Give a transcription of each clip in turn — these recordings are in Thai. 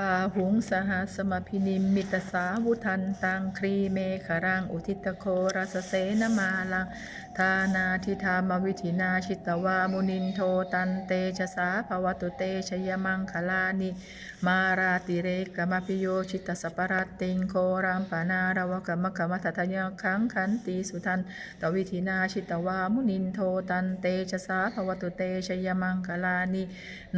พาหุงสหสมพินิมมิตสาวุทันตังครีเมขรังอุทิตโครัสเสนมาลังทานาทิธามวิธินาชิตวามุนินโทตันเตชะสาภวตุเตชยมังคลานิมาราติเรกมพิโยชิตสปรัตติงโครามปานาราวกมะกมทัทยคังขันติสุทันตวิธินาชิตวามุนินโทตันเตชะสาภวตุเตชยมังคลานิ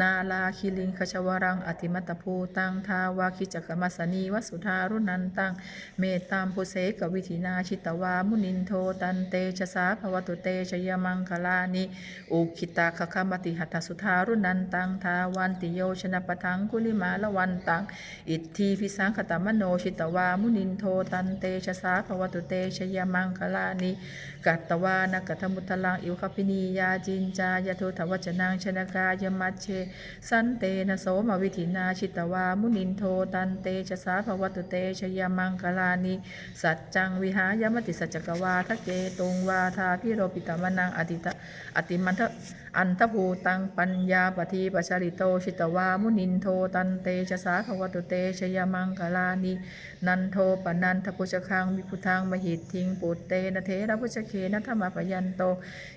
นาลาคิลิงคชวรังอติมัตตภูตังงทาวาคิจักมัสนีวสุธารุนันตัง เมตตามพุเสกวิธินาชิตวามุนินโทตันเตชะสาภวตุเตชยมังคลานิอุคิตาคคมติหัตสุธารุนันตังทาวันติโยชนะปะทังกุลิมาละวันตัง อิทธิพิสังขตมโนชิตวามุนินโทตันเตชะสาภวตุเตชยมังคลานิกัตตวานกัตมุตลังอิวคปินียาจินจายทุทวจนังชนกายมัชเช สันเตนะโสมวิธินาชิตวามุนินโทตันเตชะสาภวตุเตชยมังคลานิสัจจังวิหายมติสัจจกวาทะเกตุงวาทาพิโรปิตมนังอติตะอติมันทะอันทภูตังปัญญาปทีปชาริโตชิตวามุนินโทตันเตชะสาภวตุเตชยมังคลานินันโทปนันทพุชคังวิพุทังมหิตทิงปุตเตนะเทระพุชเคนะธรรมปยันโต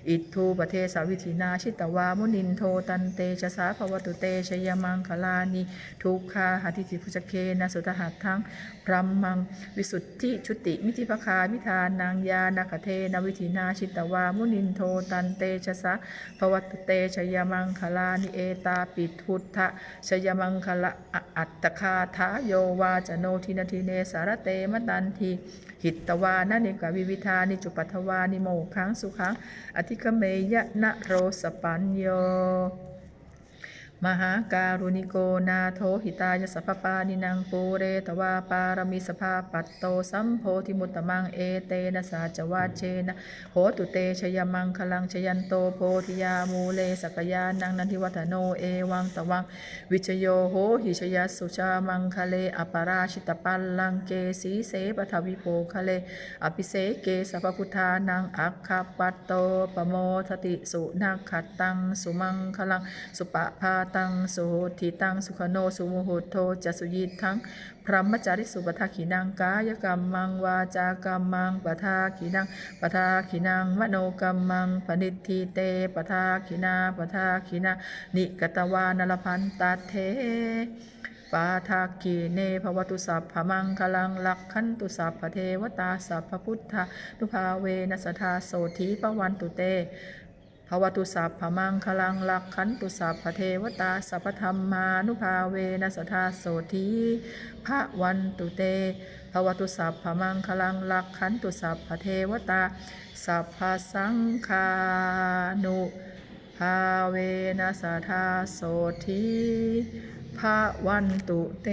อิทูปเทสาวิธินาชิตวามุนินโทตันเตชะสาภวตุเตชยมังคลานิทุกขาหาทิติพุชเคนะสุตหัตถังพรัมมังวิสุทธิชุติ มิติภคาวิธานางยานาคเทนวิธินาชิตวา มุนินโทตันเตชะสะภวัตเตชยมังคลานิเอตาปิทุทธะชยมังคละอะอัตตคาทาโยวาจโนทินาทิเนสารเตมตันทีหิตตวานะเนกวิวิธานิจุปัทวานิโมขังสุขังอธิคเมยะนะโรสปัญโย มหาการุณิโกนาโทหิตายสัพพปานินางปูเรตวาปารมิสภาปัตโตสัมโพธิมุตตมังเอเตนะสาจวาเชนะโหตุเตชยมังคลังชยันโตโพธิยามูเลสกยานังนันทิวัฒโนเอวังตวังวิชโยโหหิชยสุชามังคะเลอปาราชิตปัลลังเกสีเสปทวิโปคะเลอภิเสเกสัพพุทธานังอัคคปัตโตปโมทติสุนักขตังสุมังคลังสุปภาตังโหทิตังสุขโนสุโมโหโทจัสุยิทั้งพรหมจาริสุปทาขีนังกายกรรมังวาจากรรมังปทาขีนังปทาขีนังมโนกรรมังปณิทธิเตปทาขีนาปทาขีนานิกตวานลพันตัเทปาทากีเนภวตุสัพพมังคลังลักขันตุสัพพเทวตาสัพพพุทธานุภาเวนัสธาโสธีปวันตุเต วตุสัพพมังคลังลักขันตุสัพพเทวตาสัพพธรรมานุภาเวนัสธาโสธีพระวันตุเตภวตุสัพพมังคลังลักขันตุสัพพเทวตาสัพพสังฆานุภาเวนัสธาโสธีพระวันตุเต